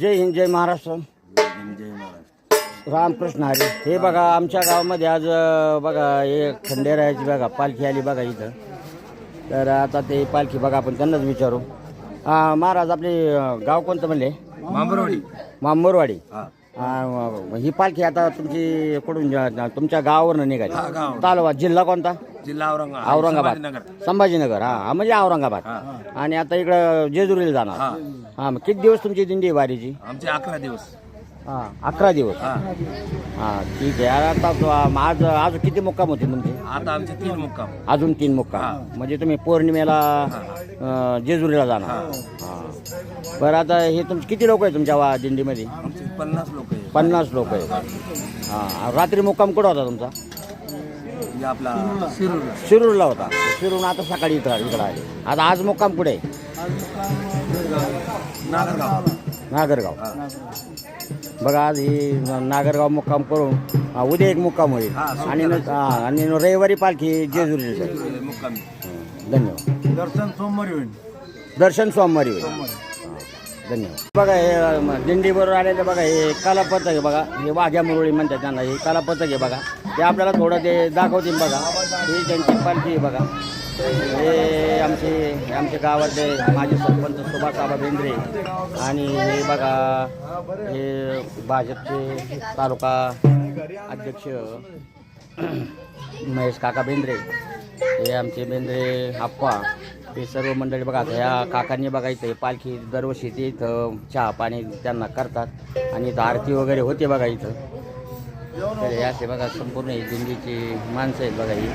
जय हिंद जय महाराष्ट्र. जय महाराज रामकृष्ण हरी. हे बघा आमच्या गावामध्ये आज अं, बघा हे खंडेरायाची बघा पालखी आली बघा इथं. तर आता ते पालखी बघा आपण त्यांनाच विचारू. हा, महाराज आपले अं, गाव कोणतं म्हणले? मांबरवाडी. मांबरवाडी. हा. हा, ही पालखी आता तुमची कडून ज- तुमच्या गावावरनं हा, निघाली गावावरून. तालुका जिल्हा कोणता? जिल्हा औरंगाबाद. औरंगाबाद. संभाजीनगर. संभाजीनगर हा हा, म्हणजे औरंगाबाद. हा. आणि आता इकडं जेजुरीला जाणार. हा. हा मग किती दिवस तुमची दिंडी आहे वारीची? आमचे अकरा दिवस. हा अकरा दिवस. हा. हा ठीक आहे. आता तो, आज आज किती मुक्काम होते तुमचे? आता आमचे तीन मुक्काम. अजून तीन मुक्काम. म्हणजे तुम्ही पौर्णिमेला अं, जेजुरीला जाणार. हा. बरं आता हे तुमचे किती लोक आहे तुमच्या वा दिंडीमध्ये? आमचे पन्नास लोक आहे पन्नास लोक आहेत. हा. रात्री मुक्काम कुठं होता तुमचा? म्हणजे आपला शिरूर शिरूरला होता. शिरूर आता सकाळी इकडं इकडं आले. आता आज मुक्काम कुठे? आहे? नागरगाव. नागरगाव. बघा आज ही नागरगाव मुक्काम करून हा, उद्या एक मुक्काम होईल. आणि न- हा, आणि रविवारी पालखी जेजुरीला जाईल. मुक्कामी. धन्यवाद. दर्शन सोमवारी होईल. दर्शन सोमवारी होईल. हा, धन्यवाद. बघा हे अं, दिंडीबरोबर आलेले बघा हे कलापथक आहे बघा. हे वाघ्या मुरळी म्हणतात त्यांना हे कलापथक आहे बघा. ते आपल्याला थोडं ते दाखवतील बघा. ही त्यांची पालखी आहे बघा. हे आमचे आमच्या गावातले माजी सरपंच सुभाष आबा बेंद्रे आणि हे बघा हे भाजपचे तालुका अध्यक्ष महेश काका बेंद्रे हे आमचे बेंद्रे आप्पा हे सर्व मंडळी बघा ह्या काकांनी बघायचं हे पालखी दरवर्षी ते इथं चहा पाणी त्यांना करतात आणि इथं आरती वगैरे होते बघा इथं. तर हे असे बघा संपूर्ण ही दिंडीची माणसं आहेत बघा ही.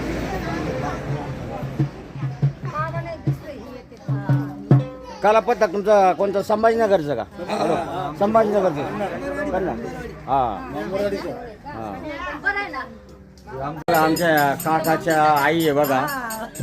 काला पत्ता तुमचा कोणतं? संभाजीनगरचं का? हॅलो. संभाजीनगरचं. कर हां. हां. आमच्या काकाच्या आई आहे बघा.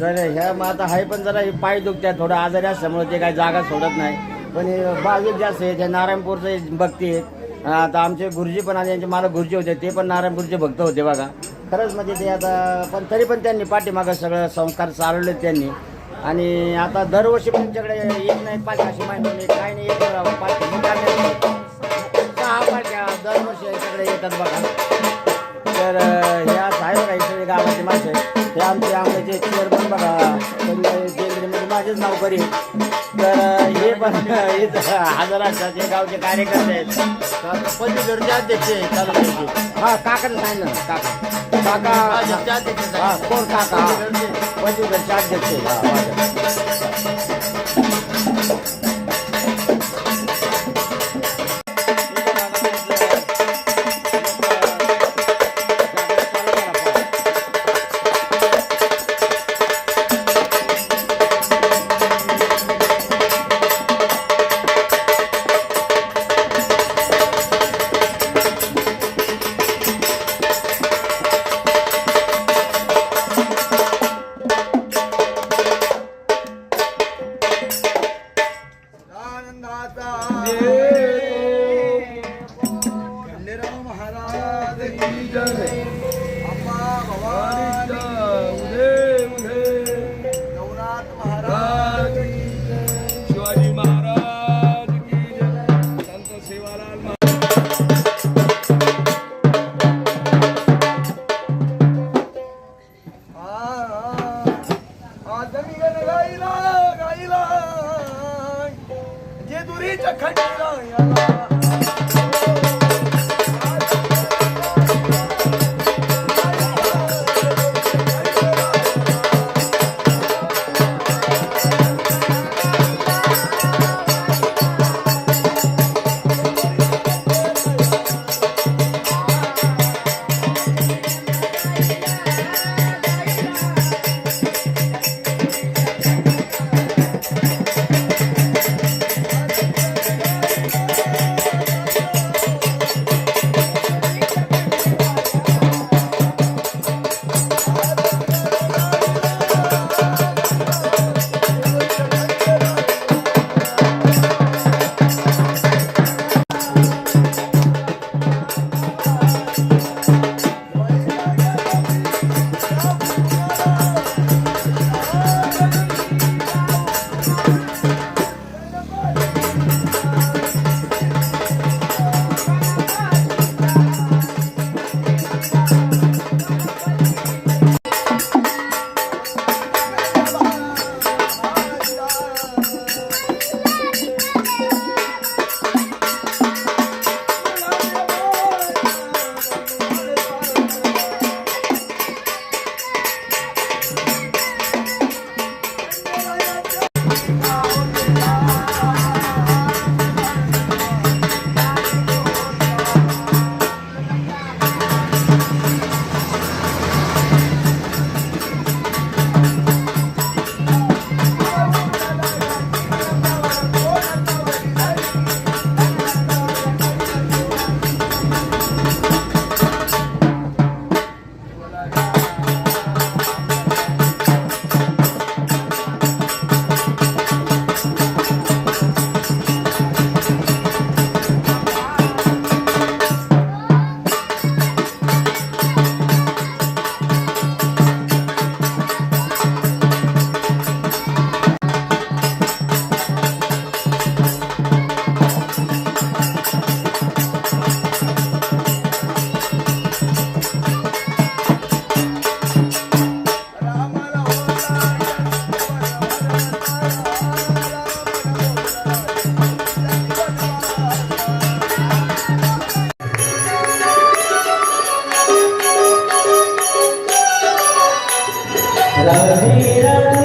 तर ह्या मग आता आहे पण जरा हे पाय दुखत्या थोडं आजारी असल्यामुळे ते काही जागा सोडत नाही. पण हे बाजूक जास्त आहे ते नारायणपूरचे भक्ती आहेत. आता आमचे गुरुजी पण आणि यांचे मला गुरुजी होते ते पण नारायणपूरचे भक्त होते बघा. खरंच म्हणजे ते आता पण तरी पण त्यांनी पाठीमागं सगळं संस्कार चालवले त्यांनी. आणि आता दरवर्षी पण त्यांच्याकडे येत नाही पाच अशी माहिती काय नाही येत पाच सहा पालख्या दरवर्षी यांच्याकडे येतात बघा. तर ह्या साहेब काही सगळे माणसं आहेत. हे आमचे आमचे चेअरमन बघा. माझेच नाव करी तर हे पण हजर असतात हे गावचे कार्यकर्ते आहेत. अध्यक्ष आहेत हा सांगितलं ना काका. काका हा कोण काका? पदवीधरचे अध्यक्ष आहेत? महाराज की जय अम्मा भवानी उदे love me,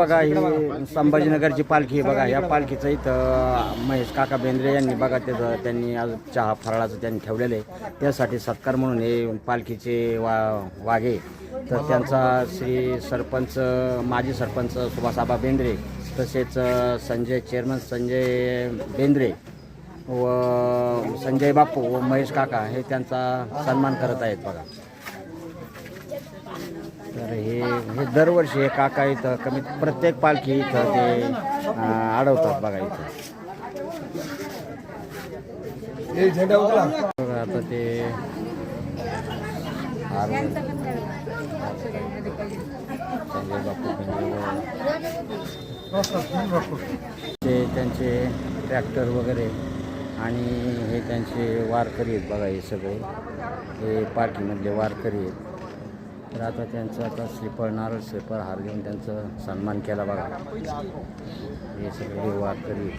बघा ही संभाजीनगरची पालखी आहे बघा या पालखीचं इथं महेश काका बेंद्रे यांनी बघा त्याचं त्यांनी आज चहा फराळाचं त्यांनी ठेवलेलं आहे. त्यासाठी सत्कार म्हणून हे पालखीचे वा वाघे तर त्यांचा श्री सरपंच माजी सरपंच सुभाषआबा बेंद्रे तसेच संजय चेअरमन संजय बेंद्रे व संजय बापू व महेश काका हे त्यांचा सन्मान करत आहेत बघा. तर हे हे दरवर्षी हे काका इथं कमीत प्रत्येक पालखी इथं ते अडवतात बघा इथं. आता ते ते त्यांचे ट्रॅक्टर वगैरे आणि हे त्यांचे वारकरी आहेत बघा हे सगळे. हे पालखीमधले वारकरी आहेत. तर आता त्यांचं आता श्रीफळ नारळ श्रीफळ हार घेऊन त्यांचं सन्मान केला बघा. हे सगळे वारकरी